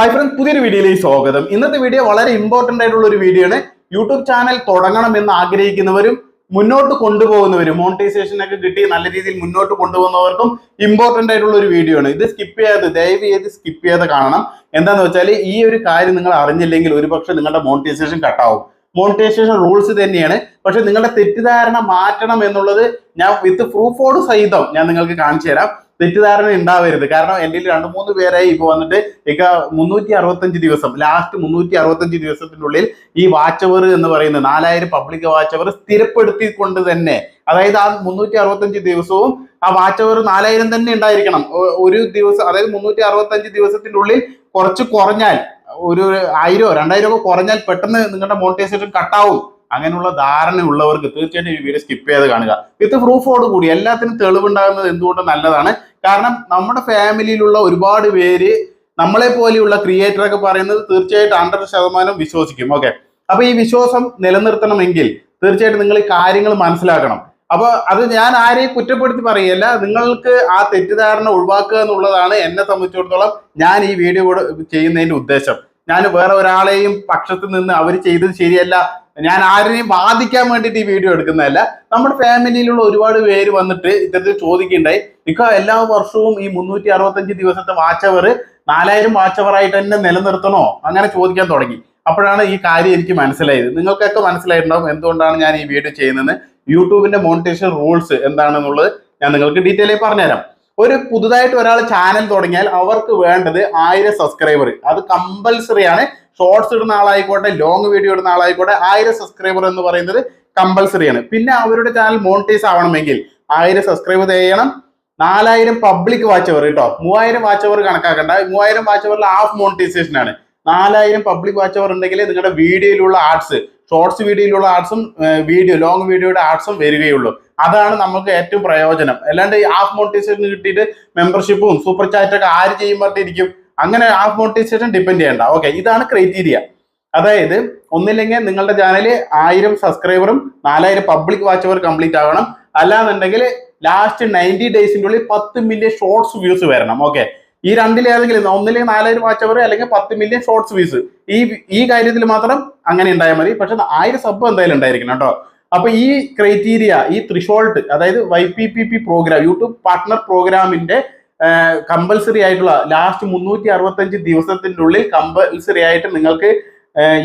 Hi friends പുതിയൊരു വീഡിയോയിലേക്ക് സ്വാഗതം. ഇന്നത്തെ വീഡിയോ വളരെ ഇമ്പോർട്ടന്റ് ആയിട്ടുള്ള ഒരു വീഡിയോ ആണ്. യൂട്യൂബ് ചാനൽ തുടങ്ങണം എന്ന് ആഗ്രഹിക്കുന്നവരും മുന്നോട്ട് കൊണ്ടുപോകുന്നവരും മോണിറ്റൈസേഷൻ ഒക്കെ കിട്ടി നല്ല രീതിയിൽ മുന്നോട്ട് കൊണ്ടുപോകുന്നവർക്കും ഇമ്പോർട്ടന്റ് ആയിട്ടുള്ള ഒരു വീഡിയോ ആണ്. ഇത് സ്കിപ്പ് ചെയ്യാതെ ദയവ് ചെയ്ത് സ്കിപ്പ് ചെയ്യാതെ കാണണം. എന്താന്ന് വെച്ചാൽ ഈ ഒരു കാര്യം നിങ്ങൾ അറിഞ്ഞില്ലെങ്കിൽ ഒരുപക്ഷെ നിങ്ങളുടെ മോണിറ്റൈസേഷൻ കട്ടാവും മോണിറ്റൈസേഷൻ റൂൾസ് തന്നെയാണ്. പക്ഷെ നിങ്ങളുടെ തെറ്റിദ്ധാരണ മാറ്റണം എന്നുള്ളത് ഞാൻ വിത്ത് പ്രൂഫോട് സഹിതം ഞാൻ നിങ്ങൾക്ക് കാണിച്ചു തരാം. തെറ്റിദ്ധാരണ ഉണ്ടാവരുത്. കാരണം എന്റെ രണ്ട് മൂന്ന് പേരായി ഇപ്പൊ വന്നിട്ട് ഇക്ക മുന്നൂറ്റി അറുപത്തഞ്ച് ദിവസം ലാസ്റ്റ് മുന്നൂറ്റി അറുപത്തഞ്ച് ദിവസത്തിനുള്ളിൽ ഈ വാച്ച് അവർ എന്ന് പറയുന്ന നാലായിരം പബ്ലിക് വാച്ച് അവർ സ്ഥിരപ്പെടുത്തിക്കൊണ്ട് തന്നെ അതായത് ആ മുന്നൂറ്റി അറുപത്തഞ്ച് ദിവസവും ആ വാച്ച് അവർ നാലായിരം തന്നെ ഉണ്ടായിരിക്കണം. ഒരു ദിവസം അതായത് മുന്നൂറ്റി അറുപത്തഞ്ച് ദിവസത്തിനുള്ളിൽ കുറച്ച് കുറഞ്ഞാൽ ഒരു ആയിരോ രണ്ടായിരം ഒക്കെ കുറഞ്ഞാൽ പെട്ടെന്ന് നിങ്ങളുടെ മോണിറ്റൈസേഷൻ കട്ടാവും അങ്ങനെയുള്ള ധാരണ ഉള്ളവർക്ക് തീർച്ചയായിട്ടും ഈ വീഡിയോ സ്കിപ്പ് ചെയ്ത് കാണുക. വിത്ത് പ്രൂഫോട് കൂടി എല്ലാത്തിനും തെളിവുണ്ടാകുന്നത് എന്തുകൊണ്ട് നല്ലതാണ്? കാരണം നമ്മുടെ ഫാമിലിയിലുള്ള ഒരുപാട് പേര് നമ്മളെ പോലെയുള്ള ക്രിയേറ്റർ ഒക്കെ പറയുന്നത് തീർച്ചയായിട്ടും ഹൺഡ്രഡ് ശതമാനം വിശ്വസിക്കും ഓക്കെ അപ്പൊ ഈ വിശ്വാസം നിലനിർത്തണമെങ്കിൽ തീർച്ചയായിട്ടും നിങ്ങൾ ഈ കാര്യങ്ങൾ മനസ്സിലാക്കണം. അപ്പൊ അത് ഞാൻ ആരെയും കുറ്റപ്പെടുത്തി പറയല്ല നിങ്ങൾക്ക് ആ തെറ്റിദ്ധാരണ ഒഴിവാക്കുക എന്നുള്ളതാണ് എന്നെ സംബന്ധിച്ചിടത്തോളം ഞാൻ ഈ വീഡിയോ ചെയ്യുന്നതിന്റെ ഉദ്ദേശം. ഞാൻ വേറെ ഒരാളെയും പക്ഷത്ത് നിന്ന് അവർ ചെയ്തത് ശരിയല്ല ഞാൻ ആരെയും ബാധിക്കാൻ വേണ്ടിയിട്ട് ഈ വീഡിയോ എടുക്കുന്നതല്ല. നമ്മുടെ ഫാമിലിയിലുള്ള ഒരുപാട് പേര് വന്നിട്ട് ഇത്തരത്തിൽ ചോദിക്കുകയുണ്ടായി ഇക്ക എല്ലാ വർഷവും ഈ മുന്നൂറ്റി അറുപത്തഞ്ച് ദിവസത്തെ വാച്ചവർ നാലായിരം വാച്ചവർ ആയിട്ട് തന്നെ നിലനിർത്തണോ? അങ്ങനെ ചോദിക്കാൻ തുടങ്ങി. അപ്പോഴാണ് ഈ കാര്യം എനിക്ക് മനസ്സിലായത്. നിങ്ങൾക്കൊക്കെ മനസ്സിലായിട്ടുണ്ടാവും എന്തുകൊണ്ടാണ് ഞാൻ ഈ വീഡിയോ ചെയ്യുന്നത് യൂട്യൂബിന്റെ മോണിറ്റേഷൻ റൂൾസ് എന്താണെന്നുള്ളത് ഞാൻ നിങ്ങൾക്ക് ഡീറ്റെയിൽ ആയി പറഞ്ഞുതരാം. ഒരു പുതുതായിട്ട് ഒരാൾ ചാനൽ തുടങ്ങിയാൽ അവർക്ക് വേണ്ടത് ആയിരം സബ്സ്ക്രൈബർ അത് കമ്പൽസറി ആണ്. ഷോർട്സ് ഇടുന്ന ആളായിക്കോട്ടെ ലോങ് വീഡിയോ ഇടുന്ന ആളായിക്കോട്ടെ ആയിരം സബ്സ്ക്രൈബർ എന്ന് പറയുന്നത് കമ്പൽസറി ആണ്. പിന്നെ അവരുടെ ചാനൽ മോണിറ്റൈസ് ആവണമെങ്കിൽ ആയിരം സബ്സ്ക്രൈബ് ചെയ്യണം നാലായിരം പബ്ലിക് വാച്ച് അവർ കേട്ടോ മൂവായിരം വാച്ച് അവർ കണക്കാക്കണ്ട. മൂവായിരം വാച്ച് അവറിൽ ഹാഫ് മോണിറ്റൈസേഷൻ ആണ്. നാലായിരം പബ്ലിക് വാച്ച് അവർ ഉണ്ടെങ്കിൽ നിങ്ങളുടെ വീഡിയോയിലുള്ള ആർട്സ് ഷോർട്സ് വീഡിയോയിലുള്ള ആർട്സും വീഡിയോ ലോങ് വീഡിയോയുടെ ആർട്സും വരികയുള്ളൂ. അതാണ് നമുക്ക് ഏറ്റവും പ്രയോജനം. അല്ലാണ്ട് ഹാഫ് മോണിറ്റൈസേഷൻ കിട്ടിയിട്ട് മെമ്പർഷിപ്പും സൂപ്പർ ചാറ്റൊക്കെ ആര് ചെയ്യുമ്പോഴത്തേക്കും അങ്ങനെ ആ മോട്ടിവേഷൻ ഡിപ്പെൻഡ് ചെയ്യണ്ട. ഓക്കെ ഇതാണ് ക്രൈറ്റീരിയ അതായത് ഒന്നില്ലെങ്കിൽ നിങ്ങളുടെ ചാനൽ ആയിരം സബ്സ്ക്രൈബറും നാലായിരം പബ്ലിക് വാച്ച് അവർ കംപ്ലീറ്റ് ആവണം. അല്ലാന്നുണ്ടെങ്കിൽ ലാസ്റ്റ് നയന്റി ഡേയ്സിന്റെ ഉള്ളിൽ പത്ത് മില്യൺ ഷോർട്സ് വ്യൂസ് വരണം. ഓക്കെ ഈ രണ്ടിൽ ഒന്നില്ലെങ്കിൽ നാലായിരം വാച്ച് അവർ അല്ലെങ്കിൽ പത്ത് മില്യൺ ഷോർട്സ് വ്യൂസ് ഈ ഈ കാര്യത്തിൽ മാത്രം അങ്ങനെ ഉണ്ടായാൽ മതി. പക്ഷെ ആയിരം സബ് എന്തായാലും ഉണ്ടായിരിക്കണം കേട്ടോ. അപ്പൊ ഈ ക്രൈറ്റീരിയ ഈ ത്രിഷോൾട്ട് അതായത് Y P P P program YouTube partner പ്രോഗ്രാമിന്റെ കമ്പൽസറി ആയിട്ടുള്ള ലാസ്റ്റ് മുന്നൂറ്റി അറുപത്തഞ്ച് ദിവസത്തിന്റെ ഉള്ളിൽ കമ്പൽസറി ആയിട്ട് നിങ്ങൾക്ക്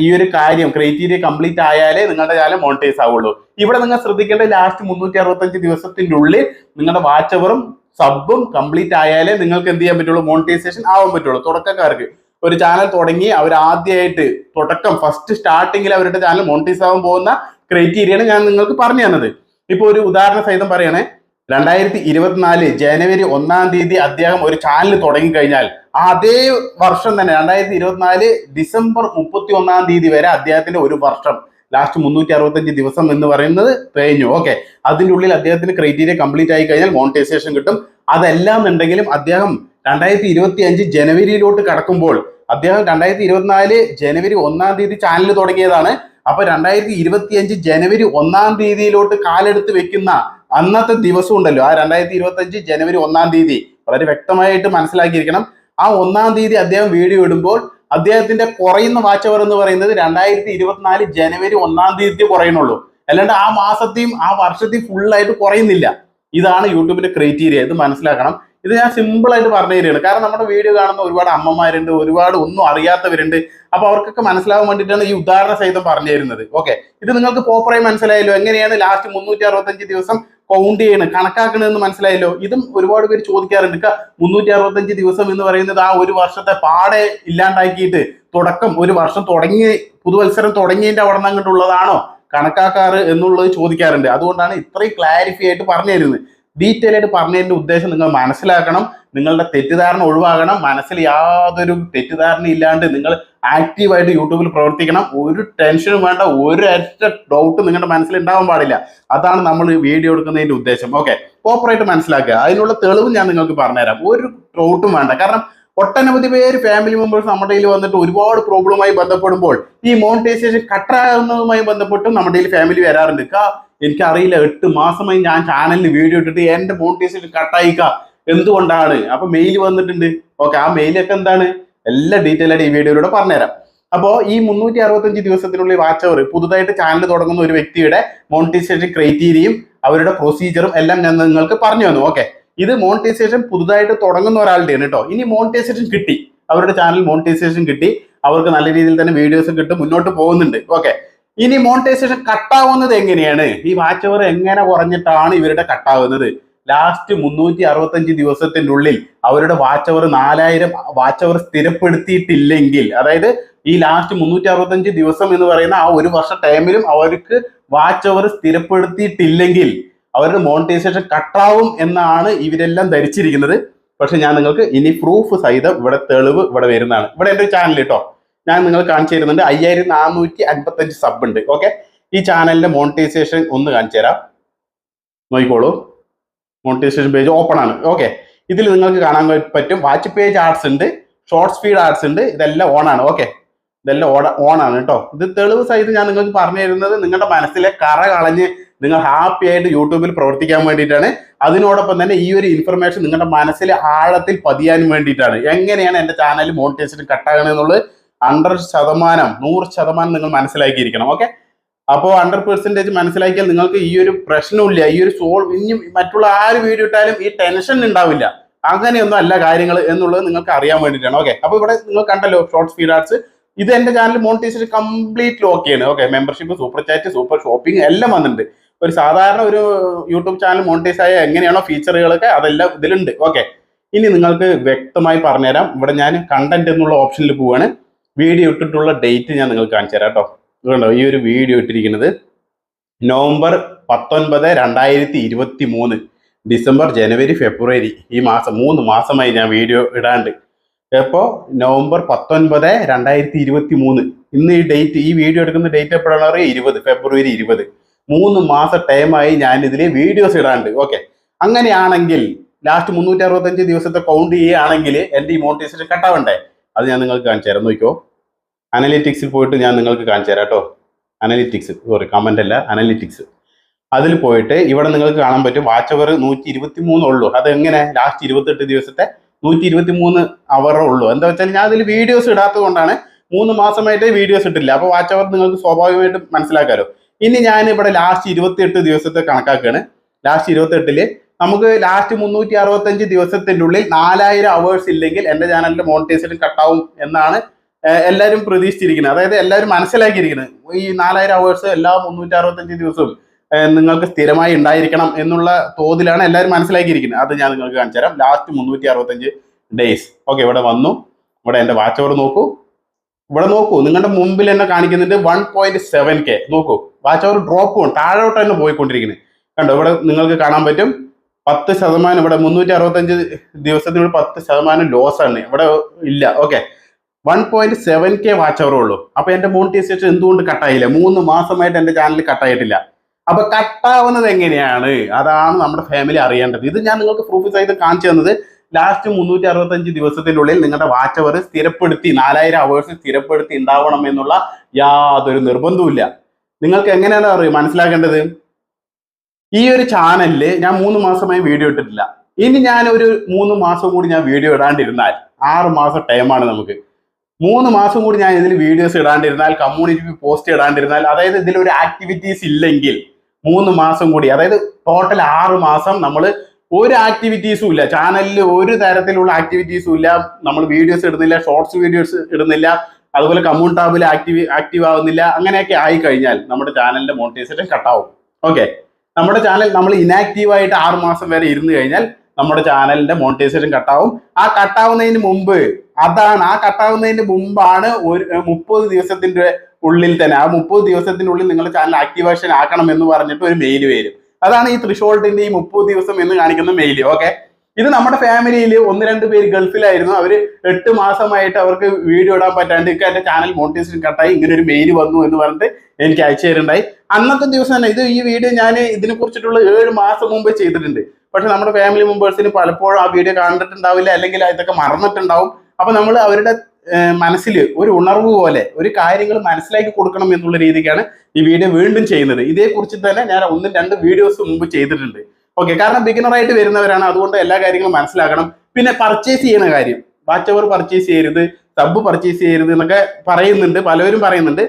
ഈ ഒരു കാര്യം ക്രൈറ്റീരിയ കംപ്ലീറ്റ് ആയാലേ നിങ്ങളുടെ ചാനൽ മോണിറ്റൈസ് ആവുള്ളൂ. ഇവിടെ നിങ്ങൾ ശ്രദ്ധിക്കേണ്ട ലാസ്റ്റ് മുന്നൂറ്റി അറുപത്തഞ്ച് ദിവസത്തിന്റെ ഉള്ളിൽ നിങ്ങളുടെ വാച്ചവറും സബും കംപ്ലീറ്റ് ആയാലേ നിങ്ങൾക്ക് എന്ത് ചെയ്യാൻ പറ്റുള്ളൂ? മോണിറ്റൈസേഷൻ ആവാൻ പറ്റുള്ളൂ. തുടക്കക്കാർക്ക് ഒരു ചാനൽ തുടങ്ങി അവർ ആദ്യമായിട്ട് തുടക്കം ഫസ്റ്റ് സ്റ്റാർട്ടിങ്ങിൽ അവരുടെ ചാനൽ മോണിറ്റൈസ് ആവാൻ പോകുന്ന ക്രൈറ്റീരിയയാണ് ഞാൻ നിങ്ങൾക്ക് പറഞ്ഞു തന്നത്. ഇപ്പൊ ഒരു ഉദാഹരണ സഹിതം പറയണേ. രണ്ടായിരത്തി ഇരുപത്തിനാല് ജനുവരി ഒന്നാം തീയതി അദ്ദേഹം ഒരു ചാനൽ തുടങ്ങി കഴിഞ്ഞാൽ അതേ വർഷം തന്നെ രണ്ടായിരത്തി ഇരുപത്തിനാല് ഡിസംബർ മുപ്പത്തി ഒന്നാം തീയതി വരെ അദ്ദേഹത്തിന്റെ ഒരു വർഷം ലാസ്റ്റ് മുന്നൂറ്റി അറുപത്തഞ്ച് ദിവസം എന്ന് പറയുന്നത് കഴിഞ്ഞു. ഓക്കെ അതിന്റെ ഉള്ളിൽ അദ്ദേഹത്തിന് ക്രൈറ്റീരിയ കംപ്ലീറ്റ് ആയി കഴിഞ്ഞാൽ മോണിറ്റൈസേഷൻ കിട്ടും. അതെല്ലാം ഉണ്ടെങ്കിലും അദ്ദേഹം രണ്ടായിരത്തി ഇരുപത്തി അഞ്ച് ജനുവരിയിലോട്ട് കടക്കുമ്പോൾ അദ്ദേഹം രണ്ടായിരത്തി ഇരുപത്തിനാല് ജനുവരി ഒന്നാം തീയതി ചാനൽ തുടങ്ങിയതാണ്. അപ്പൊ രണ്ടായിരത്തി ഇരുപത്തി അഞ്ച് ജനുവരി ഒന്നാം തീയതിയിലോട്ട് കാലെടുത്ത് വെക്കുന്ന അന്നത്തെ ദിവസം ഉണ്ടല്ലോ. ആ രണ്ടായിരത്തി ഇരുപത്തി അഞ്ച് ജനുവരി ഒന്നാം തീയതി. വളരെ വ്യക്തമായിട്ട് മനസ്സിലാക്കിയിരിക്കണം. ആ ഒന്നാം തീയതി അദ്ദേഹം വീഡിയോ ഇടുമ്പോൾ അദ്ദേഹത്തിന്റെ കുറയുന്ന വാച്ച് അവർ എന്ന് പറയുന്നത് രണ്ടായിരത്തി ഇരുപത്തിനാല് ജനുവരി ഒന്നാം തീയതി കുറയുന്നുള്ളൂ. അല്ലാണ്ട് ആ മാസത്തെയും ആ വർഷത്തെയും ഫുള്ളായിട്ട് കുറയുന്നില്ല. ഇതാണ് യൂട്യൂബിന്റെ ക്രൈറ്റീരിയ ഇത് മനസ്സിലാക്കണം. ഇത് ഞാൻ സിമ്പിൾ ആയിട്ട് പറഞ്ഞു തരികയാണ്. കാരണം നമ്മുടെ വീഡിയോ കാണുന്ന ഒരുപാട് അമ്മമാരുണ്ട് ഒരുപാട് ഒന്നും അറിയാത്തവരുണ്ട്. അപ്പോൾ അവർക്കൊക്കെ മനസ്സിലാവാൻ വേണ്ടിയിട്ടാണ് ഈ ഉദാഹരണ സഹിതം പറഞ്ഞു തരുന്നത്. ഓക്കെ ഇത് നിങ്ങൾക്ക് പ്രോപ്പറായി മനസ്സിലായല്ലോ. എങ്ങനെയാണ് ലാസ്റ്റ് മുന്നൂറ്റി അറുപത്തഞ്ച് ദിവസം കൗണ്ട് ചെയ്യണം കണക്കാക്കണമെന്ന് മനസ്സിലായല്ലോ? ഇതും ഒരുപാട് പേര് ചോദിക്കാറുണ്ട്. മുന്നൂറ്റി അറുപത്തഞ്ച് ദിവസം എന്ന് പറയുന്നത് ആ ഒരു വർഷത്തെ പാടെ ഇല്ലാണ്ടാക്കിയിട്ട് തുടക്കം ഒരു വർഷം തുടങ്ങി പുതുവത്സരം തുടങ്ങിയതിന്റെ അവിടെ നിന്ന് അങ്ങോട്ടുള്ളതാണോ കണക്കാക്കാറ് എന്നുള്ളത് ചോദിക്കാറുണ്ട്. അതുകൊണ്ടാണ് ഇത്രയും ക്ലാരിഫൈ ആയിട്ട് പറഞ്ഞു തരുന്നത്. ഡീറ്റെയിൽ ആയിട്ട് പറഞ്ഞതിന്റെ ഉദ്ദേശം നിങ്ങൾ മനസ്സിലാക്കണം നിങ്ങളുടെ തെറ്റിദ്ധാരണ ഒഴിവാകണം മനസ്സിൽ യാതൊരു തെറ്റിദ്ധാരണ ഇല്ലാണ്ട് നിങ്ങൾ ആക്റ്റീവായിട്ട് യൂട്യൂബിൽ പ്രവർത്തിക്കണം. ഒരു ടെൻഷനും വേണ്ട ഒരു അറ്റ ഡൗട്ട് നിങ്ങളുടെ മനസ്സിൽ ഉണ്ടാവാൻ പാടില്ല. അതാണ് നമ്മൾ വീഡിയോ എടുക്കുന്നതിന്റെ ഉദ്ദേശം. ഓക്കെ പ്രോപ്പറായിട്ട് മനസ്സിലാക്കുക. അതിനുള്ള തെളിവ് ഞാൻ നിങ്ങൾക്ക് പറഞ്ഞുതരാം. ഒരു ഡൗട്ടും വേണ്ട. കാരണം ഒട്ടനവധി പേര് ഫാമിലി മെമ്പേഴ്സ് നമ്മുടെ കയ്യിൽ വന്നിട്ട് ഒരുപാട് പ്രോബ്ലമായി ബന്ധപ്പെടുമ്പോൾ ഈ മോണിറ്റൈസേഷൻ കട്ടാകുന്നതുമായി ബന്ധപ്പെട്ടും നമ്മുടെ കയ്യിൽ ഫാമിലി വരാറുണ്ട്. കാ എനിക്കറിയില്ല എട്ട് മാസമായി ഞാൻ ചാനലിൽ വീഡിയോ ഇട്ടിട്ട് എന്റെ മോണിറ്റൈസേഷൻ കട്ടായിക്ക എന്തുകൊണ്ടാണ്? അപ്പൊ മെയിൽ വന്നിട്ടുണ്ട്. ഓക്കെ ആ മെയിലൊക്കെ എന്താണ്? എല്ലാ ഡീറ്റെയിൽ ആയിട്ട് ഈ വീഡിയോയിലൂടെ പറഞ്ഞുതരാം. അപ്പോൾ ഈ മുന്നൂറ്റി അറുപത്തഞ്ച് ദിവസത്തിനുള്ളിൽ വാച്ച് അവർ പുതുതായിട്ട് ചാനൽ തുടങ്ങുന്ന ഒരു വ്യക്തിയുടെ മോണിറ്റൈസേഷൻ ക്രൈറ്റീരിയയും അവരുടെ പ്രൊസീജിയറും എല്ലാം ഞാൻ നിങ്ങൾക്ക് പറഞ്ഞു തന്നു. ഓക്കെ ഇത് മോണിറ്റൈസേഷൻ പുതുതായിട്ട് തുടങ്ങുന്ന ഒരാളുടെയാണ് കേട്ടോ. ഇനി മോണിറ്റൈസേഷൻ കിട്ടി. അവരുടെ ചാനൽ മോണിറ്റൈസേഷൻ കിട്ടി. അവർക്ക് നല്ല രീതിയിൽ തന്നെ വീഡിയോസ് കിട്ടും മുന്നോട്ട് പോകുന്നുണ്ട്. ഓക്കെ ഇനി മോണിറ്റൈസേഷൻ കട്ടാവുന്നത് എങ്ങനെയാണ്? ഈ വാച്ച് ഓവർ എങ്ങനെ കുറഞ്ഞിട്ടാണ് ഇവരുടെ കട്ടാവുന്നത് ലാസ്റ്റ് മുന്നൂറ്റി അറുപത്തഞ്ച് ദിവസത്തിന്റെ ഉള്ളിൽ അവരുടെ വാച്ച് അവർ നാലായിരം വാച്ച് സ്ഥിരപ്പെടുത്തിയിട്ടില്ലെങ്കിൽ അതായത് ഈ ലാസ്റ്റ് മുന്നൂറ്റി അറുപത്തഞ്ച് ദിവസം എന്ന് പറയുന്ന ആ ഒരു വർഷ ടൈമിലും അവർക്ക് വാച്ച് അവർ സ്ഥിരപ്പെടുത്തിയിട്ടില്ലെങ്കിൽ അവരുടെ മോണിറ്റൈസേഷൻ കട്ടാവും എന്നാണ് ഇവരെല്ലാം ധരിച്ചിരിക്കുന്നത്. പക്ഷെ ഞാൻ നിങ്ങൾക്ക് ഇനി പ്രൂഫ് സഹിതം ഇവിടെ തെളിവ് ഇവിടെ വരുന്നതാണ്. ഇവിടെ എന്റെ ചാനൽ കേട്ടോ ഞാൻ നിങ്ങൾ കാണിച്ചു തരുന്നുണ്ട്. അയ്യായിരത്തി നാനൂറ്റി അൻപത്തഞ്ച് സബ് ഉണ്ട്. ഓക്കെ ഈ ചാനലിന്റെ മോണിറ്റൈസേഷൻ ഒന്ന് കാണിച്ചു തരാം. നോക്കിക്കോളൂ. മോണിറ്റൈസേഷൻ പേജ് ഓപ്പൺ ആണ്. ഓക്കെ ഇതിൽ നിങ്ങൾക്ക് കാണാൻ പറ്റും. വാച്ച് പേജ് ആർട്സ് ഉണ്ട്. ഷോർട്ട് സ്പീഡ് ആർട്സ് ഉണ്ട്. ഇതെല്ലാം ഓൺ ആണ്. ഓക്കെ ഇതെല്ലാം ഓൺ ആണ് കേട്ടോ ഇത് തെളിവ് സഹിതം ഞാൻ നിങ്ങൾക്ക് പറഞ്ഞു തരുന്നത് നിങ്ങളുടെ മനസ്സിലെ കറ കളഞ്ഞ് നിങ്ങൾ ഹാപ്പി ആയിട്ട് യൂട്യൂബിൽ പ്രവർത്തിക്കാൻ വേണ്ടിയിട്ടാണ്. അതിനോടൊപ്പം തന്നെ ഈ ഒരു ഇൻഫർമേഷൻ നിങ്ങളുടെ മനസ്സിൽ ആഴത്തിൽ പതിയാൻ വേണ്ടിയിട്ടാണ്. എങ്ങനെയാണ് എന്റെ ചാനൽ മോണിറ്റൈസേഷൻ കട്ടാകണം എന്നുള്ളത് ഹൺഡ്രഡ് ശതമാനം നൂറ് ശതമാനം നിങ്ങൾ മനസ്സിലാക്കിയിരിക്കണം ഓക്കെ അപ്പോൾ ഹൺഡ്രഡ് പെർസെന്റേജ് മനസ്സിലാക്കിയാൽ നിങ്ങൾക്ക് ഈ ഒരു പ്രശ്നമില്ല ഈ ഒരു സോൾവ് ഇനി മറ്റുള്ള ആര് വീഡിയോ ഇട്ടാലും ഈ ടെൻഷൻ ഉണ്ടാവില്ല. അങ്ങനെയൊന്നും അല്ല കാര്യങ്ങൾ എന്നുള്ളത് നിങ്ങൾക്ക് അറിയാൻ വേണ്ടിയിട്ടാണ് ഓക്കെ അപ്പോൾ ഇവിടെ നിങ്ങൾ കണ്ടല്ലോ ഷോർട്ട് സ്പീഡ് ആർട്സ് ഇത് എന്റെ ചാനൽ മോണിറ്റൈസേഷൻ കംപ്ലീറ്റ്ലി ഓക്കെയാണ് okay membership super chat super shopping എല്ലാം വന്നിട്ടുണ്ട്. ഒരു സാധാരണ ഒരു യൂട്യൂബ് ചാനൽ മോണിറ്റൈസ് ആയ എങ്ങനെയാണോ ഫീച്ചറുകളൊക്കെ അതെല്ലാം ഇതിലുണ്ട്. ഓക്കെ ഇനി നിങ്ങൾക്ക് വ്യക്തമായി പറഞ്ഞുതരാം. ഇവിടെ ഞാൻ കണ്ടന്റ് എന്നുള്ള ഓപ്ഷനിൽ പോവാണ്. വീഡിയോ ഇട്ടിട്ടുള്ള ഡേറ്റ് ഞാൻ നിങ്ങൾക്ക് കാണിച്ചു തരാം കേട്ടോ. ഈ ഒരു വീഡിയോ ഇട്ടിരിക്കുന്നത് നവംബർ പത്തൊൻപത് രണ്ടായിരത്തി ഇരുപത്തി മൂന്ന് ഡിസംബർ ജനുവരി ഫെബ്രുവരി ഈ മാസം മൂന്ന് മാസമായി ഞാൻ വീഡിയോ ഇടാണ്ട്. അപ്പോൾ നവംബർ പത്തൊൻപത് രണ്ടായിരത്തി ഇരുപത്തി മൂന്ന് ഇന്ന് ഈ ഡേറ്റ് ഈ വീഡിയോ എടുക്കുന്ന ഡേറ്റ് എപ്പോഴാണ് പറയുക ഇരുപത്. ഫെബ്രുവരി ഇരുപത്. മൂന്ന് മാസ ടൈമായി ഞാൻ ഇതിൽ വീഡിയോസ് ഇടാണ്ട്. ഓക്കെ അങ്ങനെയാണെങ്കിൽ ലാസ്റ്റ് മുന്നൂറ്റി അറുപത്തഞ്ച് ദിവസത്തെ കൗണ്ട് ചെയ്യുകയാണെങ്കിൽ എന്റെ ഈ മോണിറ്റൈസേഷൻ കട്ടാവണ്ടേ അത് ഞാൻ നിങ്ങൾക്ക് കാണിച്ചു തരാം. നോക്കിയോ അനലിറ്റിക്സിൽ പോയിട്ട് ഞാൻ നിങ്ങൾക്ക് കാണിച്ചു തരാം കേട്ടോ. അനലിറ്റിക്സ് സോറി കമന്റ് അല്ല അനലിറ്റിക്സ് അതിൽ പോയിട്ട് ഇവിടെ നിങ്ങൾക്ക് കാണാൻ പറ്റും വാച്ച് അവർ നൂറ്റി ഇരുപത്തി മൂന്ന് ഉള്ളൂ. അത് എങ്ങനെ ലാസ്റ്റ് ഇരുപത്തെട്ട് ദിവസത്തെ നൂറ്റി ഇരുപത്തി മൂന്ന് അവർ ഉള്ളൂ. എന്താ വെച്ചാൽ ഞാൻ അതിൽ വീഡിയോസ് ഇടാത്തത് കൊണ്ടാണ് മൂന്ന് മാസമായിട്ട് വീഡിയോസ് ഇട്ടില്ല. അപ്പോൾ വാച്ച് അവർ നിങ്ങൾക്ക് സ്വാഭാവികമായിട്ടും മനസ്സിലാക്കാമല്ലോ ഇനി ഞാൻ ഇവിടെ ലാസ്റ്റ് ഇരുപത്തിയെട്ട് ദിവസത്തെ കണക്കാക്കുകയാണ് ലാസ്റ്റ് ഇരുപത്തെട്ടിൽ നമുക്ക് ലാസ്റ്റ് മുന്നൂറ്റി അറുപത്തഞ്ച് ദിവസത്തിന്റെ ഉള്ളിൽ നാലായിരം അവേഴ്സ് ഇല്ലെങ്കിൽ എന്റെ ചാനലിന്റെ മോണിറ്റൈസേഷൻ കട്ടാവും എന്നാണ് എല്ലാവരും പ്രതീക്ഷിച്ചിരിക്കുന്നത്. അതായത് എല്ലാവരും മനസ്സിലാക്കിയിരിക്കുന്നത്. ഈ നാലായിരം അവേഴ്സ് എല്ലാ മുന്നൂറ്റി അറുപത്തഞ്ച് ദിവസവും നിങ്ങൾക്ക് സ്ഥിരമായി ഉണ്ടായിരിക്കണം എന്നുള്ള തോതിലാണ് എല്ലാവരും മനസ്സിലാക്കിയിരിക്കുന്നത്. അത് ഞാൻ നിങ്ങൾക്ക് കാണിച്ചു തരാം. ലാസ്റ്റ് മുന്നൂറ്റി അറുപത്തഞ്ച് ഡേയ്സ് ഓക്കെ ഇവിടെ വന്നു. ഇവിടെ എന്റെ വാച്ച് ഓവർ നോക്കൂ. ഇവിടെ നോക്കൂ. നിങ്ങളുടെ മുമ്പിൽ എന്നെ കാണിക്കുന്നുണ്ട് വൺ നോക്കൂ. വാച്ച് അവർ ഡ്രോപ്പ് താഴോട്ട് തന്നെ പോയിക്കൊണ്ടിരിക്കുന്നത് കണ്ടോ ഇവിടെ നിങ്ങൾക്ക് കാണാൻ പറ്റും പത്ത് ശതമാനം ഇവിടെ മുന്നൂറ്റി അറുപത്തഞ്ച് ദിവസത്തിനുള്ളിൽ പത്ത് ശതമാനം ലോസ് ആണ്. ഇവിടെ ഇല്ല. Okay one point seven K watch അവറേ ഉള്ളൂ. അപ്പൊ എന്റെ മോണിറ്റൈസേഷൻ എന്തുകൊണ്ട് കട്ടായില്ല മൂന്ന് മാസമായിട്ട് എന്റെ ചാനൽ കട്ടായിട്ടില്ല അപ്പൊ കട്ടാവുന്നത് എങ്ങനെയാണ്? അതാണ് നമ്മുടെ ഫാമിലി അറിയേണ്ടത്. ഇത് ഞാൻ നിങ്ങൾക്ക് പ്രൂഫ് ചെയ്ത് കാണിച്ചു തന്നത്. ലാസ്റ്റ് മുന്നൂറ്റി അറുപത്തഞ്ച് ദിവസത്തിനുള്ളിൽ നിങ്ങളുടെ വാച്ച് അവർ സ്ഥിരപ്പെടുത്തി നാലായിരം അവേഴ്സ് സ്ഥിരപ്പെടുത്തി ഉണ്ടാവണം എന്നുള്ള യാതൊരു നിർബന്ധവുമില്ല. നിങ്ങൾക്ക് എങ്ങനെയാണ് അറിയും? മനസ്സിലാക്കേണ്ടത്? ഈ ഒരു ചാനലിൽ ഞാൻ മൂന്ന് മാസമായി വീഡിയോ ഇട്ടിട്ടില്ല. ഇനി ഞാൻ ഒരു മൂന്ന് മാസം കൂടി ഞാൻ വീഡിയോ ഇടാണ്ടിരുന്നാൽ ആറ് മാസം ടൈമാണ് നമുക്ക്. മൂന്ന് മാസം കൂടി ഞാൻ ഇതിൽ വീഡിയോസ് ഇടാണ്ടിരുന്നാൽ കമ്മ്യൂണിറ്റി പോസ്റ്റ് ഇടാണ്ടിരുന്നാൽ അതായത് ഇതിൽ ഒരു ആക്ടിവിറ്റീസ് ഇല്ലെങ്കിൽ മൂന്ന് മാസം കൂടി അതായത് ടോട്ടൽ ആറ് മാസം നമ്മൾ ഒരു ആക്ടിവിറ്റീസും ഇല്ല. ചാനലിൽ ഒരു തരത്തിലുള്ള ആക്ടിവിറ്റീസും ഇല്ല. നമ്മൾ വീഡിയോസ് ഇടുന്നില്ല ഷോർട്സ് വീഡിയോസ് ഇടുന്നില്ല. അതുപോലെ കമ്മൂൺ ടാബിൽ ആക്റ്റീവ് ആക്റ്റീവ് ആവുന്നില്ല അങ്ങനെയൊക്കെ ആയി കഴിഞ്ഞാൽ നമ്മുടെ ചാനലിന്റെ മോണിറ്റൈസേഷൻ കട്ടാവും. ഓക്കെ. നമ്മുടെ ചാനൽ നമ്മൾ ഇനാക്റ്റീവ് ആയിട്ട് ആറു മാസം വരെ ഇരുന്ന് കഴിഞ്ഞാൽ നമ്മുടെ ചാനലിന്റെ മോണിറ്റൈസേഷൻ കട്ടാവും. ആ കട്ടാവുന്നതിന് മുമ്പ് അതാണ് ആ കട്ടാവുന്നതിന് മുമ്പാണ് ഒരു മുപ്പത് ദിവസത്തിന്റെ ഉള്ളിൽ തന്നെ ആ മുപ്പത് ദിവസത്തിനുള്ളിൽ നിങ്ങൾ ചാനൽ ആക്ടിവേഷൻ ആക്കണം എന്ന് പറഞ്ഞിട്ട് ഒരു മെയിൽ വരും. അതാണ് ഈ ത്രിഷോൾട്ടിന്റെ ഈ മുപ്പത് ദിവസം എന്ന് കാണിക്കുന്ന മെയിൽ ഓക്കെ? ഇത് നമ്മുടെ ഫാമിലിയിൽ ഒന്ന് രണ്ട് പേര് ഗൾഫിലായിരുന്നു. അവർ എട്ട് മാസമായിട്ട് അവർക്ക് വീഡിയോ ഇടാൻ പറ്റാണ്ട് എന്റെ ചാനൽ മോണിറ്റൈസേഷൻ കട്ടായി ഇങ്ങനെ ഒരു മെയിൽ വന്നു എന്ന് പറഞ്ഞിട്ട് എനിക്ക് അയച്ചു തരുണ്ടായി അന്നത്തെ ദിവസം തന്നെ ഇത് ഈ വീഡിയോ ഞാൻ ഇതിനെ കുറിച്ചിട്ടുള്ള ഏഴ് മാസം മുമ്പ് ചെയ്തിട്ടുണ്ട്. പക്ഷെ നമ്മുടെ ഫാമിലി മെമ്പേഴ്സിന് പലപ്പോഴും ആ വീഡിയോ കണ്ടിട്ടുണ്ടാവില്ല. അല്ലെങ്കിൽ ഇതൊക്കെ മറന്നിട്ടുണ്ടാവും. അപ്പൊ നമ്മൾ അവരുടെ മനസ്സിൽ ഒരു ഉണർവ് പോലെ ഒരു കാര്യങ്ങൾ മനസ്സിലാക്കി കൊടുക്കണം എന്നുള്ള രീതിക്കാണ് ഈ വീഡിയോ വീണ്ടും ചെയ്യുന്നത്. ഇതേക്കുറിച്ച് തന്നെ ഞാൻ ഒന്നും രണ്ട് വീഡിയോസ് മുമ്പ് ചെയ്തിട്ടുണ്ട്. ഓക്കെ കാരണം ബിഗിനർ ആയിട്ട് വരുന്നവരാണ്. അതുകൊണ്ട് എല്ലാ കാര്യങ്ങളും മനസ്സിലാക്കണം. പിന്നെ പർച്ചേസ് ചെയ്യുന്ന കാര്യം. വാച്ച് ഓവർ പർച്ചേസ് ചെയ്യരുത്. സബ് പർച്ചേസ് ചെയ്യരുത് എന്നൊക്കെ പറയുന്നുണ്ട്. പലവരും പറയുന്നുണ്ട്.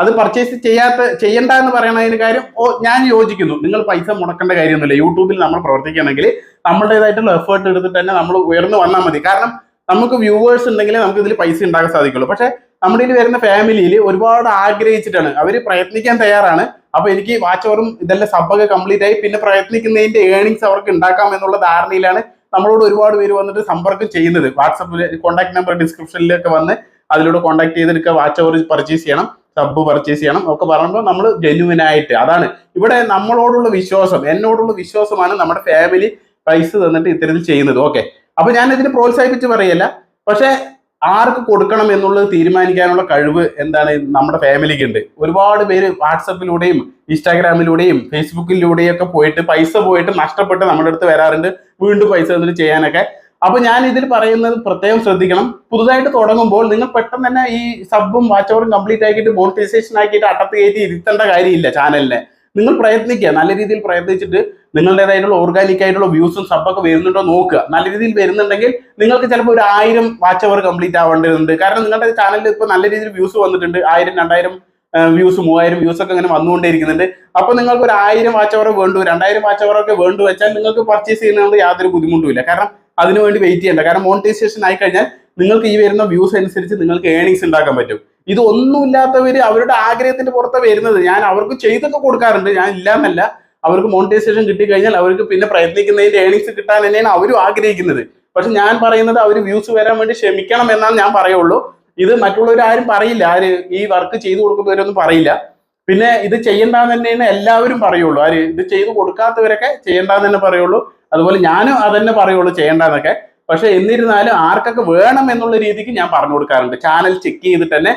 അത് പർച്ചേസ് ചെയ്യാത്ത ചെയ്യണ്ട എന്ന് പറയണതിന് കാര്യം ഓ ഞാൻ യോജിക്കുന്നു. നിങ്ങൾ പൈസ മുടക്കേണ്ട കാര്യമൊന്നുമില്ല. യൂട്യൂബിൽ നമ്മൾ പ്രവർത്തിക്കുകയാണെങ്കിൽ നമ്മളുടേതായിട്ടുള്ള എഫേർട്ട് എടുത്തിട്ട് തന്നെ നമ്മൾ ഉയർന്നു വന്നാൽ മതി. കാരണം നമുക്ക് വ്യൂവേഴ്സ് ഉണ്ടെങ്കിൽ നമുക്ക് ഇതിൽ പൈസ ഉണ്ടാക്കാൻ സാധിക്കുള്ളൂ. പക്ഷെ നമ്മുടെ ഇതിൽ വരുന്ന ഫാമിലിയിൽ ഒരുപാട് ആഗ്രഹിച്ചിട്ടാണ്. അവർ പ്രയത്നിക്കാൻ തയ്യാറാണ്. അപ്പൊ എനിക്ക് വാച്ച് ഓവറും ഇതെല്ലാം സബ്ബൊക്കെ കംപ്ലീറ്റ് ആയി. പിന്നെ പ്രയത്നിക്കുന്നതിന്റെ ഏണിങ്സ് അവർക്ക് ഉണ്ടാക്കാം എന്നുള്ള ധാരണയിലാണ് നമ്മളോട് ഒരുപാട് പേര് വന്നിട്ട് സമ്പർക്കം ചെയ്യുന്നത്. വാട്സപ്പിൽ കോൺടാക്ട് നമ്പർ ഡിസ്ക്രിപ്ഷനിലൊക്കെ വന്ന് അതിലൂടെ കോൺടാക്ട് ചെയ്തെടുക്കുക വാച്ച് ഓവർ പർച്ചേസ് ചെയ്യണം സബ് പർച്ചേസ് ചെയ്യണം ഒക്കെ പറയുമ്പോൾ നമ്മൾ ജെന്യുവൻ ആയിട്ട് അതാണ്. ഇവിടെ നമ്മളോടുള്ള വിശ്വാസം എന്നോടുള്ള വിശ്വാസമാണ് നമ്മുടെ ഫാമിലി പൈസ തന്നിട്ട് ഇത്തരത്തിൽ ചെയ്യുന്നത്. ഓക്കെ അപ്പൊ ഞാൻ ഇതിന് പ്രോത്സാഹിപ്പിച്ച് പറയല്ല. പക്ഷെ ആർക്ക് കൊടുക്കണം എന്നുള്ളത് തീരുമാനിക്കാനുള്ള കഴിവ് എന്താണ് നമ്മുടെ ഫാമിലിക്ക് ഉണ്ട് ഒരുപാട് പേര് വാട്സപ്പിലൂടെയും ഇൻസ്റ്റാഗ്രാമിലൂടെയും ഫേസ്ബുക്കിലൂടെയും ഒക്കെ പോയിട്ട് പൈസ പോയിട്ട് നഷ്ടപ്പെട്ട് നമ്മുടെ അടുത്ത് വരാറുണ്ട്. വീണ്ടും പൈസ തന്നിട്ട് ചെയ്യാനൊക്കെ. അപ്പൊ ഞാൻ ഇതിൽ പറയുന്നത് പ്രത്യേകം ശ്രദ്ധിക്കണം. പുതുതായിട്ട് തുടങ്ങുമ്പോൾ നിങ്ങൾ പെട്ടെന്ന് തന്നെ ഈ സബും വാച്ചവറും കംപ്ലീറ്റ് ആക്കിയിട്ട് മോണിറ്റൈസേഷൻ ആക്കിയിട്ട് അട്ടത്ത് കയറ്റി ഇരുത്തേണ്ട കാര്യമില്ല ചാനലിനെ. നിങ്ങൾ പ്രയത്നിക്കുക. നല്ല രീതിയിൽ പ്രയത്നിച്ചിട്ട് നിങ്ങളുടേതായിട്ടുള്ള ഓർഗാനിക് ആയിട്ടുള്ള വ്യൂസും സബൊക്കെ വരുന്നുണ്ടോ നോക്കുക. നല്ല രീതിയിൽ വരുന്നുണ്ടെങ്കിൽ നിങ്ങൾക്ക് ചിലപ്പോൾ ഒരു ആയിരം വാച്ച് അവർ കംപ്ലീറ്റ് ആവേണ്ടതുണ്ട്. കാരണം നിങ്ങളുടെ ചാനലിൽ ഇപ്പോൾ നല്ല രീതിയിൽ വ്യൂസ് വന്നിട്ടുണ്ട്. ആയിരം രണ്ടായിരം വ്യൂസ് മൂവായിരം വ്യൂസ് ഒക്കെ ഇങ്ങനെ വന്നുകൊണ്ടിരിക്കുന്നുണ്ട് അപ്പൊ നിങ്ങൾക്ക് ഒരു ആയിരം വാച്ച് അവർ വേണ്ടു. രണ്ടായിരം വാച്ച് അവർ ഒക്കെ വേണ്ടു വെച്ചാൽ നിങ്ങൾക്ക് പർച്ചേസ് ചെയ്യുന്നതുകൊണ്ട് യാതൊരു ബുദ്ധിമുട്ടുമില്ല. കാരണം അതിനുവേണ്ടി വെയിറ്റ് ചെയ്യേണ്ട. കാരണം മോണിറ്റൈസേഷൻ ആയി കഴിഞ്ഞാൽ നിങ്ങൾക്ക് ഈ വരുന്ന വ്യൂസ് അനുസരിച്ച് നിങ്ങൾക്ക് ഏണിങ്സ് ഉണ്ടാക്കാൻ പറ്റും. ഇത് ഒന്നുമില്ലാത്തവര് അവരുടെ ആഗ്രഹത്തിന്റെ പുറത്ത് വരുന്നത് ഞാൻ അവർക്ക് ചെയ്തൊക്കെ കൊടുക്കാറുണ്ട്. ഞാൻ ഇല്ലാന്നല്ല. അവർക്ക് മോണിറ്റൈസേഷൻ കിട്ടിക്കഴിഞ്ഞാൽ അവർക്ക് പിന്നെ പ്രയത്നിക്കുന്നതിന്റെ ഏണിങ്സ് കിട്ടാൻ തന്നെയാണ് അവരും ആഗ്രഹിക്കുന്നത്. പക്ഷെ ഞാൻ പറയുന്നത് അവർ വ്യൂസ് വരാൻ വേണ്ടി ക്ഷമിക്കണം എന്നാണ് ഞാൻ പറയുള്ളൂ. ഇത് മറ്റുള്ളവർ ആരും പറയില്ല. ആര് ഈ വർക്ക് ചെയ്തു കൊടുക്കുന്നവരൊന്നും പറയില്ല. പിന്നെ ഇത് ചെയ്യണ്ടെന്ന് തന്നെയാണ് എല്ലാവരും പറയുള്ളൂ. ആര് ഇത് ചെയ്തു കൊടുക്കാത്തവരൊക്കെ ചെയ്യണ്ടെന്ന് തന്നെ പറയുള്ളൂ. അതുപോലെ ഞാനും അതന്നെ പറയുള്ളൂ ചെയ്യണ്ടെന്നൊക്കെ. പക്ഷെ എന്നിരുന്നാലും ആർക്കൊക്കെ വേണം എന്നുള്ള രീതിക്ക് ഞാൻ പറഞ്ഞു കൊടുക്കാറുണ്ട്. ചാനൽ ചെക്ക് ചെയ്തിട്ട് തന്നെ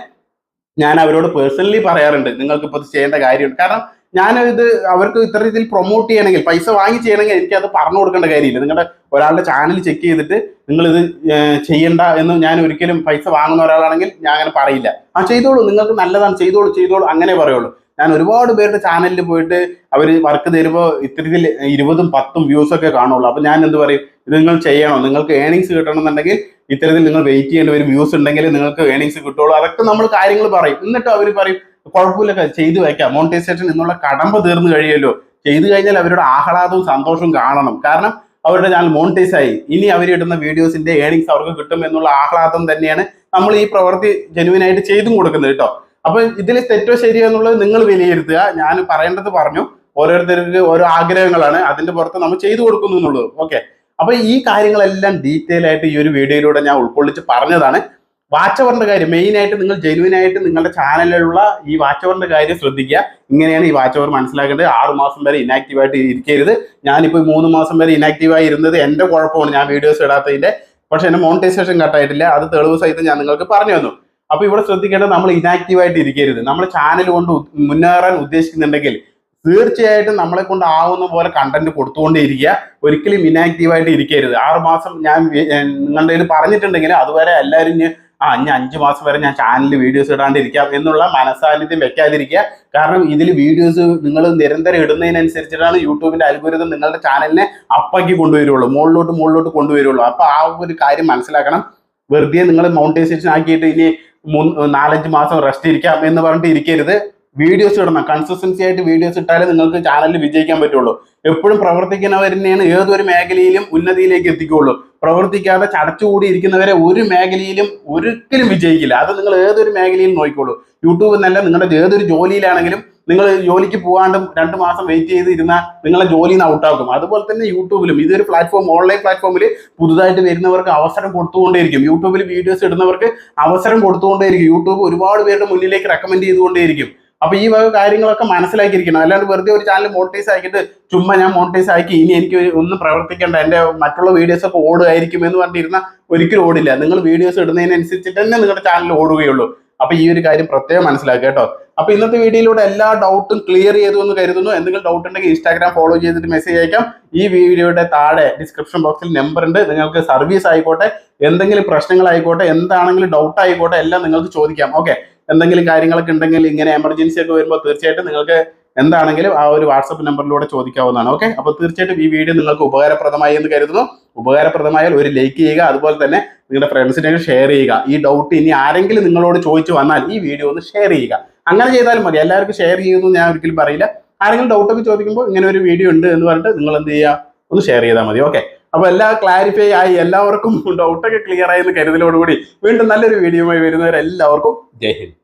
ഞാൻ അവരോട് പേഴ്സണലി പറയാറുണ്ട്. നിങ്ങൾക്ക് ഇപ്പോൾ ചെയ്യേണ്ട കാര്യമുണ്ട്. കാരണം ഞാൻ ഇത് അവർക്ക് ഇത്ര രീതിയിൽ പ്രൊമോട്ട് ചെയ്യണമെങ്കിൽ പൈസ വാങ്ങി ചെയ്യണമെങ്കിൽ എനിക്ക് അത് പറഞ്ഞു കൊടുക്കേണ്ട കാര്യമില്ല. നിങ്ങളുടെ ഒരാളുടെ ചാനൽ ചെക്ക് ചെയ്തിട്ട് നിങ്ങൾ ഇത് ചെയ്യണ്ട എന്ന് ഞാൻ ഒരിക്കലും പൈസ വാങ്ങുന്ന ഒരാളാണെങ്കിൽ ഞാൻ അങ്ങനെ പറയില്ല. ആ ചെയ്തോളൂ. നിങ്ങൾക്ക് നല്ലതാണ്. ചെയ്തോളൂ ചെയ്തോളൂ. അങ്ങനെ പറയുള്ളൂ. ഞാൻ ഒരുപാട് പേരുടെ ചാനലിൽ പോയിട്ട് അവർ വർക്ക് തരുമ്പോൾ ഇത്തരത്തിൽ ഇരുപതും പത്തും വ്യൂസ് ഒക്കെ കാണുള്ളൂ. അപ്പം ഞാൻ എന്ത് പറയും? ഇത് നിങ്ങൾ ചെയ്യണോ? നിങ്ങൾക്ക് ഏണിങ്സ് കിട്ടണമെന്നുണ്ടെങ്കിൽ ഇത്തരത്തിൽ നിങ്ങൾ വെയിറ്റ് ചെയ്യേണ്ട വരും. വ്യൂസ് ഉണ്ടെങ്കിൽ നിങ്ങൾക്ക് ഏണിങ്സ് കിട്ടുള്ളൂ. അതൊക്കെ നമ്മൾ കാര്യങ്ങൾ പറയും. എന്നിട്ട് അവർ പറയും കുഴപ്പമില്ല ചെയ്തു വയ്ക്കാം. മോണിറ്റൈസേഷൻ എന്നുള്ള കടമ്പ് തീർന്നു കഴിയുമല്ലോ. ചെയ്തു കഴിഞ്ഞാൽ അവരുടെ ആഹ്ലാദവും സന്തോഷവും കാണണം. കാരണം അവരുടെ ചാനൽ മോണിറ്റൈസ് ആയി. ഇനി അവർ ഇടുന്ന വീഡിയോസിന്റെ ഏണിങ്സ് അവർക്ക് കിട്ടും എന്നുള്ള ആഹ്ലാദം തന്നെയാണ് നമ്മൾ ഈ പ്രവൃത്തി ജെനുവിൻ ആയിട്ട് ചെയ്തും കൊടുക്കുന്നത് കേട്ടോ. അപ്പൊ ഇതിൽ തെറ്റോ ശരിയോ എന്നുള്ളത് നിങ്ങൾ വിലയിരുത്തുക. ഞാൻ പറയേണ്ടത് പറഞ്ഞു. ഓരോരുത്തർക്ക് ഓരോ ആഗ്രഹങ്ങളാണ്. അതിന്റെ പുറത്ത് നമ്മൾ ചെയ്തു കൊടുക്കുന്നു എന്നുള്ളത്. ഓക്കെ അപ്പൊ ഈ കാര്യങ്ങളെല്ലാം ഡീറ്റെയിൽ ആയിട്ട് ഈ ഒരു വീഡിയോയിലൂടെ ഞാൻ ഉൾക്കൊള്ളിച്ച് പറഞ്ഞതാണ്. വാച്ച് അവറിന്റെ കാര്യം മെയിൻ ആയിട്ട് നിങ്ങൾ ജെനുവിൻ ആയിട്ട് നിങ്ങളുടെ ചാനലിലുള്ള ഈ വാച്ച് അവറിന്റെ കാര്യം ശ്രദ്ധിക്കുക. ഇങ്ങനെയാണ് ഈ വാച്ച് അവർ മനസ്സിലാക്കേണ്ടത്. ആറ് മാസം വരെ ഇനാക്റ്റീവ് ആയിട്ട് ഇരിക്കരുത്. ഞാനിപ്പോൾ മൂന്ന് മാസം വരെ ഇനാക്റ്റീവ് ആയി ഇരുന്നത് എന്റെ കുഴപ്പമാണ്. ഞാൻ വീഡിയോസ് ഇടാത്തതിന്റെ. പക്ഷെ എന്റെ മോണിറ്റൈസേഷൻ കട്ടായിട്ടില്ല അത് തെളിവ് സഹിതം ഞാൻ നിങ്ങൾക്ക് പറഞ്ഞു തന്നു. അപ്പൊ ഇവിടെ ശ്രദ്ധിക്കേണ്ടത് നമ്മൾ ഇനാക്റ്റീവ് ആയിട്ട് ഇരിക്കരുത്. നമ്മൾ ചാനൽ കൊണ്ട് മുന്നേറാൻ ഉദ്ദേശിക്കുന്നുണ്ടെങ്കിൽ തീർച്ചയായിട്ടും നമ്മളെ കൊണ്ട് ആവുന്ന പോലെ കണ്ടന്റ് കൊടുത്തുകൊണ്ടേ ഇരിക്കുക ഒരിക്കലും ഇനാക്റ്റീവ് ആയിട്ട് ഇരിക്കരുത്. ആറുമാസം ഞാൻ നിങ്ങളുടെ കയ്യിൽ പറഞ്ഞിട്ടുണ്ടെങ്കിൽ അതുവരെ എല്ലാവരും ആ ഇനി അഞ്ച് മാസം വരെ ഞാൻ ചാനലിൽ വീഡിയോസ് ഇടാണ്ടിരിക്കാം എന്നുള്ള മനസാന്നിധ്യം വെക്കാതിരിക്കുക. കാരണം ഇതിൽ വീഡിയോസ് നിങ്ങൾ നിരന്തരം ഇടുന്നതിനനുസരിച്ചിട്ടാണ് യൂട്യൂബിന്റെ അൽഗോരിതം നിങ്ങളുടെ ചാനലിനെ അപ്പാക്കി കൊണ്ടുവരുള്ളൂ. മുകളിലോട്ട് മുകളിലോട്ട് കൊണ്ടുവരുള്ളൂ. അപ്പോൾ ആ ഒരു കാര്യം മനസ്സിലാക്കണം. വെറുതെ നിങ്ങൾ മൗണ്ടൈസേഷൻ ആക്കിയിട്ട് ഇനി നാലഞ്ച് മാസം റെസ്റ്റ് ഇരിക്കാം എന്ന് പറഞ്ഞിട്ട് ഇരിക്കരുത്. വീഡിയോസ് ഇടണം. കൺസിസ്റ്റൻസി ആയിട്ട് വീഡിയോസ് ഇട്ടാലേ നിങ്ങൾക്ക് ചാനലിൽ വിജയിക്കാൻ പറ്റുള്ളൂ. എപ്പോഴും പ്രവർത്തിക്കുന്നവർ തന്നെയാണ് ഏതൊരു മേഖലയിലും ഉന്നതിയിലേക്ക് എത്തിക്കുള്ളൂ പ്രവർത്തിക്കാതെ ചടച്ചുകൂടി ഇരിക്കുന്നവരെ ഒരു മേഖലയിലും ഒരിക്കലും വിജയിക്കില്ല. അത് നിങ്ങൾ ഏതൊരു മേഖലയിലും നോക്കിക്കോളൂ. യൂട്യൂബ് എന്നല്ല നിങ്ങളുടെ ഏതൊരു ജോലിയിലാണെങ്കിലും നിങ്ങൾ ജോലിക്ക് പോകാണ്ടും രണ്ട് മാസം വെയിറ്റ് ചെയ്തിരുന്ന നിങ്ങളെ ജോലിയിൽ നിന്ന് ഔട്ടാക്കും അതുപോലെ തന്നെ യൂട്യൂബിലും ഇതൊരു പ്ലാറ്റ്ഫോം ഓൺലൈൻ പ്ലാറ്റ്ഫോമിൽ പുതുതായിട്ട് വരുന്നവർക്ക് അവസരം കൊടുത്തുകൊണ്ടേയിരിക്കും. യൂട്യൂബിൽ വീഡിയോസ് ഇടുന്നവർക്ക് അവസരം കൊടുത്തുകൊണ്ടേയിരിക്കും. യൂട്യൂബ് ഒരുപാട് പേരുടെ മുന്നിലേക്ക് റെക്കമെൻഡ് ചെയ്തുകൊണ്ടേയിരിക്കും. അപ്പൊ ഈ വക കാര്യങ്ങളൊക്കെ മനസ്സിലാക്കിയിരിക്കണം. അല്ലാണ്ട് വെറുതെ ഒരു ചാനൽ മോണിറ്റൈസ് ആക്കിയിട്ട് ചുമ്മാ ഞാൻ മോണിറ്റൈസ് ആക്കി ഇനി എനിക്ക് ഒന്നും പ്രവർത്തിക്കേണ്ട. എന്റെ മറ്റുള്ള വീഡിയോസ് ഒക്കെ ഓടുമായിരിക്കും എന്ന് പറഞ്ഞിരുന്ന ഒരിക്കലും ഓടില്ല. നിങ്ങൾ വീഡിയോസ് ഇടുന്നതിനനുസരിച്ചിട്ട് തന്നെ നിങ്ങളുടെ ചാനൽ ഓടുകയുള്ളൂ. അപ്പൊ ഈ ഒരു കാര്യം പ്രത്യേകം മനസ്സിലാക്കുക കേട്ടോ. അപ്പൊ ഇന്നത്തെ വീഡിയോയിലൂടെ എല്ലാ ഡൗട്ടും ക്ലിയർ ചെയ്തു എന്ന് കരുതുന്നു. എന്തെങ്കിലും ഡൗട്ട് ഉണ്ടെങ്കിൽ ഇൻസ്റ്റാഗ്രാം ഫോളോ ചെയ്തിട്ട് മെസ്സേജ് അയക്കാം. ഈ വീഡിയോയുടെ താഴെ ഡിസ്ക്രിപ്ഷൻ ബോക്സിൽ നമ്പർ ഉണ്ട്. നിങ്ങൾക്ക് സർവീസ് ആയിക്കോട്ടെ എന്തെങ്കിലും പ്രശ്നങ്ങളായിക്കോട്ടെ എന്താണെങ്കിലും ഡൗട്ട് ആയിക്കോട്ടെ എല്ലാം നിങ്ങൾക്ക് ചോദിക്കാം. ഓക്കെ എന്തെങ്കിലും കാര്യങ്ങളൊക്കെ ഉണ്ടെങ്കിൽ ഇങ്ങനെ എമർജൻസി ഒക്കെ വരുമ്പോൾ തീർച്ചയായിട്ടും നിങ്ങൾക്ക് എന്താണെങ്കിലും ആ ഒരു വാട്സപ്പ് നമ്പറിലൂടെ ചോദിക്കാവുന്നതാണ്. ഓക്കെ അപ്പോൾ തീർച്ചയായിട്ടും ഈ വീഡിയോ നിങ്ങൾക്ക് ഉപകാരപ്രദമായി എന്ന് കരുതുന്നു. ഉപകാരപ്രദമായാൽ ഒരു ലൈക്ക് ചെയ്യുക അതുപോലെ തന്നെ നിങ്ങളുടെ ഫ്രണ്ട്സിനൊക്കെ ഷെയർ ചെയ്യുക. ഈ ഡൗട്ട് ഇനി ആരെങ്കിലും നിങ്ങളോട് ചോദിച്ചു വന്നാൽ ഈ വീഡിയോ ഒന്ന് ഷെയർ ചെയ്യുക. അങ്ങനെ ചെയ്താലും മതി. എല്ലാവർക്കും ഷെയർ ചെയ്യുമെന്ന് ഞാൻ ഒരിക്കലും പറയില്ല. ആരെങ്കിലും ഡൗട്ടൊക്കെ ചോദിക്കുമ്പോൾ ഇങ്ങനെ ഒരു വീഡിയോ ഉണ്ട് എന്ന് പറഞ്ഞിട്ട് നിങ്ങൾ എന്ത് ചെയ്യുക? ഒന്ന് ഷെയർ ചെയ്താൽ മതി. ഓക്കെ അപ്പൊ എല്ലാം ക്ലാരിഫൈ ആയി എല്ലാവർക്കും ഡൗട്ടൊക്കെ ക്ലിയർ ആയി എന്ന് കരുതലോടുകൂടി വീണ്ടും നല്ലൊരു വീഡിയോ വീഡിയോയുമായി വരുന്നവരെല്ലാവർക്കും ജയ് ഹിന്ദ്.